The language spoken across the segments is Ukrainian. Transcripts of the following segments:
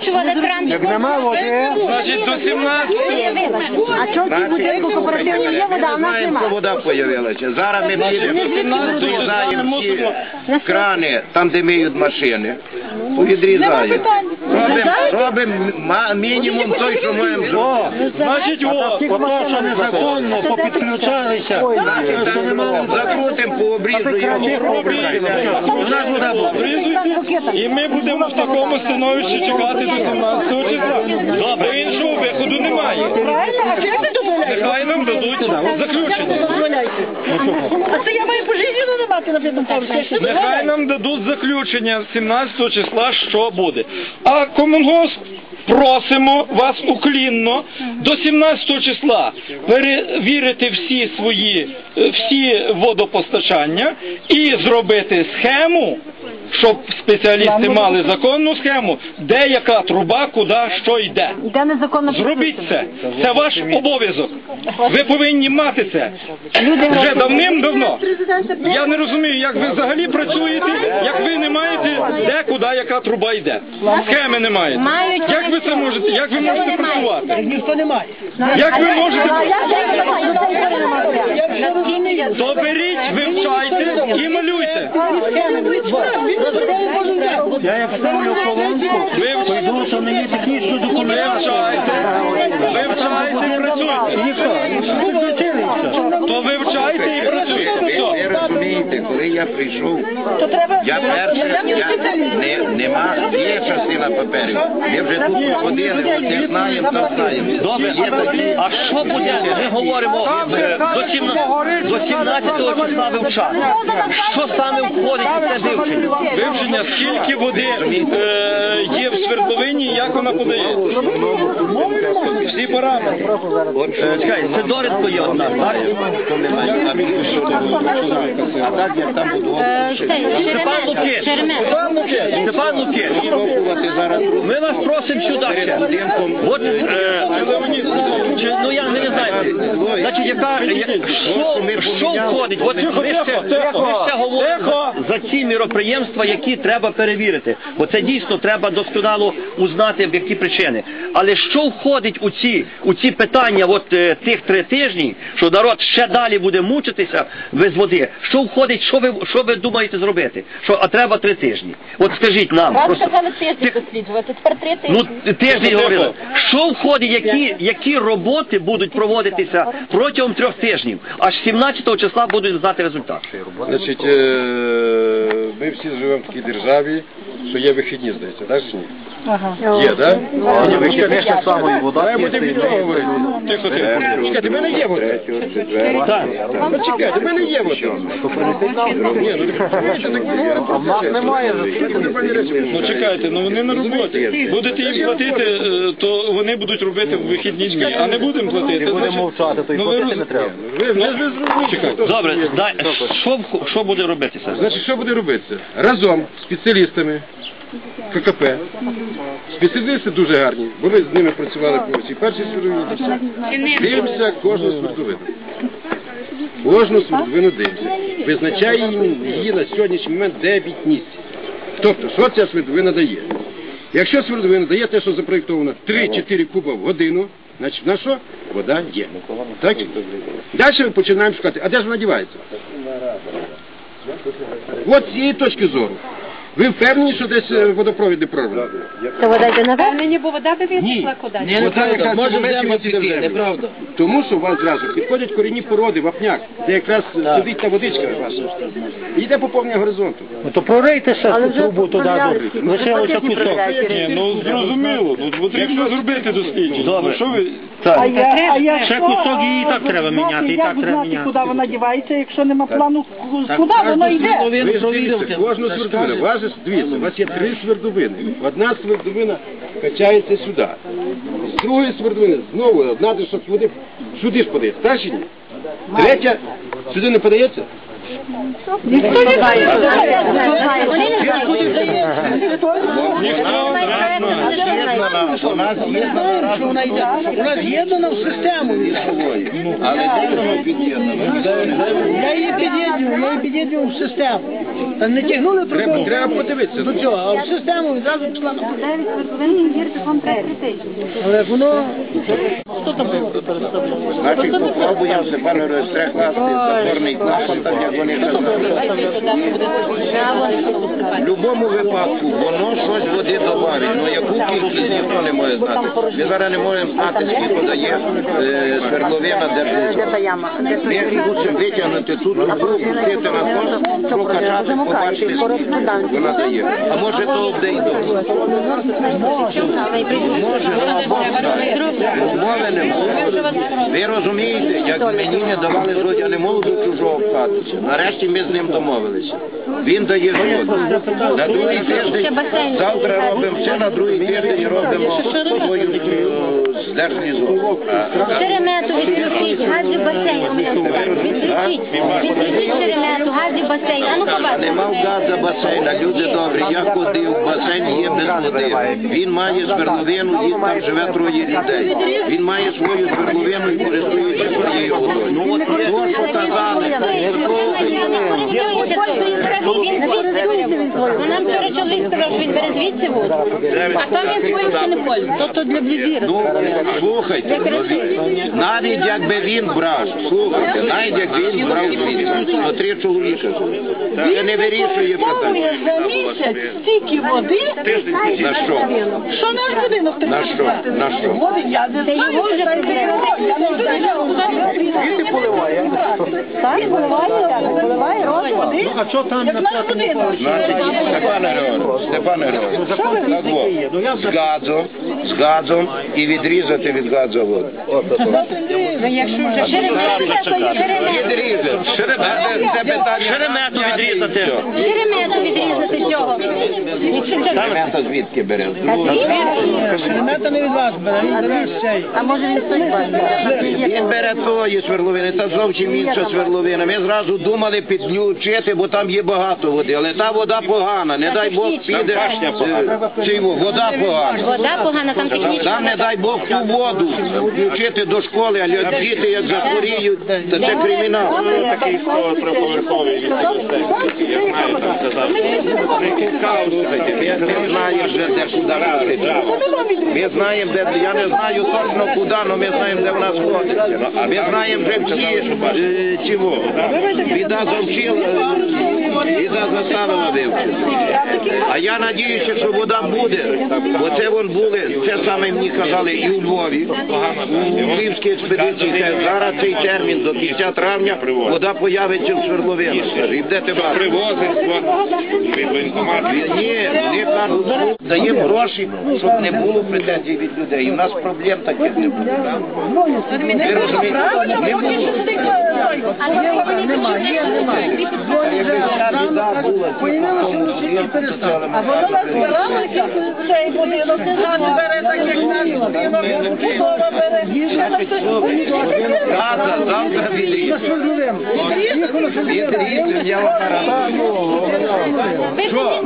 закручували кран. Як нема води, Значить, до 17 А чого ці будинку кооперативні є вода, а в нас Знаємо, що немає? вода з'явилася. Зараз ми підемо, зрізаємо всі крани, там, де миють машини, повідрізаємо. Робимо робим ма- мінімум той, що маємо зробити. Значить, от, ото, що незаконно попідключалися, що не мало Закрутимо по обрізу його. У нас буде. і ми будемо в такому становищі чекати до 17 числа. До іншого виходу немає. Нехай нам дадуть заключення. А це я маю пожизненно не мати на поверсі. Нехай нам дадуть заключення 17 числа, що буде. А комунгосп просимо вас уклінно до 17 числа перевірити всі свої е, всі водопостачання і зробити схему. Щоб спеціалісти мали законну схему, де яка труба, куди що йде. Де незаконно Зробіть це. Це ваш обов'язок. Ви повинні мати це. Вже давним-давно. Я не розумію, як ви взагалі працюєте, як ви не маєте де, куди, яка труба йде. Схеми не маєте. Як ви це можете? Як ви можете працювати? Ніхто не має. Як ви можете? То вивчайте і малюйте. Я як ставлю колонку, пойду, що мені технічну документацію. Вивчайте, вивчайте працюйте. То вивчайте і працюйте. Ви, Все. ви розумієте, коли я прийшов, я перший, я, не, нема, є частина паперів. Ми вже тут ходили, не знаємо, то знаємо. Добре, Є такі- а що буде? Ми говоримо е, до 17 до 17 числа вивчати. Що саме входить у це вивчення? Вивчення, скільки води е, є в свердловині, і як вона подається. Всі параметри. Е, Чекай, це Дорисько є одна, так? А так як там буду Степан зараз. ми вас просимо сюди ще. От, е, чи, ну я не значить, яка, що, що входить? От ви ще, ви ще говорите за ці міроприємства, які треба перевірити. Бо це дійсно треба досконало узнати, в які причини. Але що входить у ці, у ці питання от е, тих три тижні, що народ ще далі буде мучитися без води? Що входить, що ви, що ви думаєте зробити? Що, а треба три тижні? От скажіть нам. Вам просто. сказали тиждень досліджувати, тепер три тижні. Ну, тиждень говорили. Що входить, які, які роботи будуть проводитися протягом трьох тижнів? Аж 17 числа будуть знати результат. Значить, е, ми всі живемо в такій державі, що є вихідні, здається, так чи ні? Є, так? Є вихідні. Має бути від того говорити. Тихо, тихо. Чекайте, в мене є вода. Так. Ну, чекайте, в мене є вода. Ні, ну, що таке говорите? А в нас немає Ну чекайте, ну вони на роботі. Будете їм платити, е, то вони будуть робити в вихідні дні, а не будемо платити. Будемо мовчати, то і платити не треба. Ви, ви, ви зрозумієте. Добре, дай, що, в- що буде робитися? Значить, що буде робитися? Разом з спеціалістами ККП. Спеціалісти дуже гарні, бо ми з ними працювали по першій свердловині. Дивимося кожну свердловину. Кожну свердловину дивимося. Визначаємо її на сьогоднішній момент дебітність. Тобто, що ця свердловина дає? Якщо свердловина дає те, що запроєктовано 3-4 куба в годину, значить на що? Вода є. Так? Далі ми починаємо шукати. А де ж вона дівається? От з цієї точки зору. Ви впевнені, що десь е, водопровід не прорвано? Це вода йде наверх? Мені бо вода би Ні. відсла кудись. Вода якраз може в неправда. Тому що у вас зразу підходять корінні породи, вапняк, де якраз сидить та водичка ваша. І йде поповнення горизонту. Ну, то прорийте ще цю трубу туди, до- лише ось кусок. Ні, ну зрозуміло, ну потрібно зробити дослідження. Добре. Ну, що ви? А я, а я Ще що, кусок її і а, так треба знати, міняти, і як так треба знати, міняти. куди вона дівається, якщо нема плану, куди воно йде? Ви ж дивіться, кожну свердловину, у вас же ж, дивіться, у вас є три свердловини. Одна свердловина качається сюди. З другої свердловини знову одна, щоб води сюди ж подається, так чи ні? Третя сюди не подається? Ніхто не знає. Не йде. Вона з'єднана в систему. собою. Але де воно під'єднано? Я її під'єдную, я її під'єдную в систему. Не тягнули Треба, треба подивитися. до цього, а в систему відразу пішла на Дев'ять свердловин вірте вам критичні. Але воно... Хто там був? Значить, попробуємо тепер розтрекласти запорний клапан, так як вони казали. Будь-якому випадку воно щось води добавить, але яку кількість ніхто не може знати. Ми зараз не можемо знати, скільки дає е, свердловина держлізу. Ми мусимо витягнути цю трубу, пустити на ход, прокачати, побачити, скільки вона дає. А може то обдейдо. Може, ну, Бог знає. Мови не. Ви розумієте, як мені не давали згоду, я не можу до чужого вкатися. Нарешті ми з ним домовилися. Він дає згоду. На другий тиждень, завтра робимо все, на другий тиждень робимо свою е, держлізу. Шеремету відкрутіть, газі басейн. Відкрутіть, відкрутіть шеремету, газі басейн. А ну побачимо. Нема в газа басейна, люди добрі. Я ходив, басейн є без води. Він має зверновину і там живе троє людей. Він має свою зверновину і користується своєю водою. Ну от то, що казали, Вона вчора чоловік сказав, що він бере звідси воду. А там він свою ще не пользує. Тобто для блізіра. Ну, слухайте, ну, він- навіть якби він брав, слухайте, навіть як він брав звідси, то три чоловіка. Це не вирішує питання. за місяць стільки води, На що? що наш будинок треба На що? На що? Води я не Це знаю, його вже я не проблема. знаю, не знаю, я не знаю. Він поливає. Так, поливає, поливає, робить. Ну, а що там На наш будинок. Степан Григорович, Степан Григорович, так во, з газом, з газом і відрізати від газу воду. Якщо вже. Відрізати. Шеремет. Шеремету відрізати. Шеремету відрізати цього. Шеремета звідки бере? Шеремета не від вас бере. А може він хтось Він бере тої сверловини, та зовсім інша сверловина. Ми зразу думали підключити, бо там є багато води, але та вода погана, не дай Бог піде. вода погана. Вода погана, там технічна. Там, не дай Бог, ту воду включити до школи, а діти як захворіють, то це кримінал. Такий 103-поверховий я знаю, там казав. Ми не знаємо вже, де куди ходити. Ми знаємо, де, я не знаю точно куди, але ми знаємо, де в нас ходиться. Ми знаємо вже всі, е, чого. Біда завчила, біда заставила вивчити. А я надіюся, що вода буде, бо це вон були, це саме мені казали і у Львові, у Львівській експедиції, це зараз цей термін до кінця травня, вода появиться в свердловинах. І де тебе Привозить від ні, вони кажуть, даємо гроші, щоб не було претензій від людей. І в нас проблем таких не буде. Ви розумієте? Не було. Немає, немає. Якби ця біда була, то А воно нас збиралося, цей будинок, нас бере так, як наш будинок, будова бере. Газа, завтра відрізь. Відрізь, я вам гарантую. Що?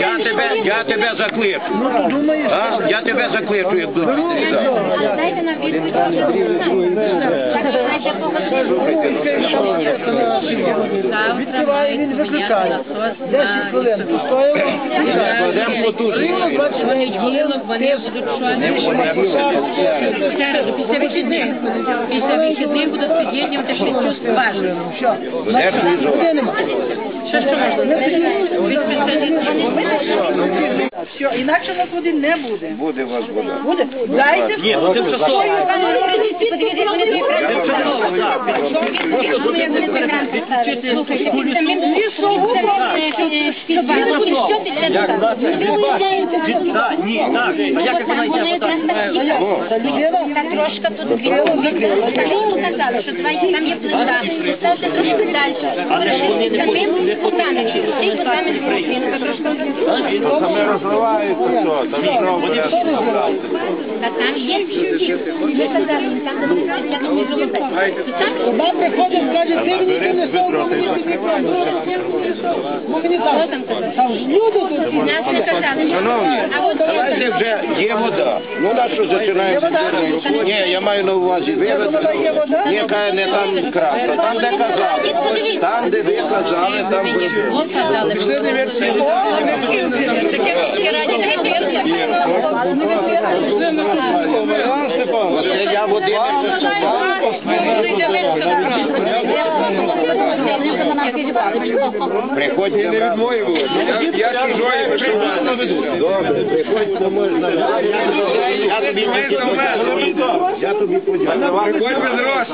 Я тебе, я тебе закличу. А? Я тебе закличу, як будеш відрізати. Дайте нам відповідь. Знаєте, Відкриває, він виключає. 10 хвилин. Постояло. Кладемо потужніше. 29 хвилин. Вони будуть що ще раз після вихідних. Після вихідних будуть під'єднувати ще цю скважину. Де ж візок? Що що можна? Все, інакше нас води не буде. Буде у вас вода. Буде? Дайте. Ні, ну тимчасово. Так, ні, так. А як як вона йде? вода? Трошки тут Він казали, що два там є плита, поставте трошки далі. Але ж вони не Самим не путами, всі путами, він трошки закриваються, що, там що там є. Ви казали, там не там Вона каже, ти мені Дмитро, Бо мені там? Там не. Шановні, давайте вже є вода. Ну на що роботу? Ні, я маю на увазі вивезти. Ні, каже, не там крапка. Там, де казали. Там, де ви казали, там казали. Пішли дивитися. Оце я води. Приходьте Не відмоювали. Я, чужої. Добре, приходьте, можна. Я тобі мене. Я тобі подякую. Приходь без.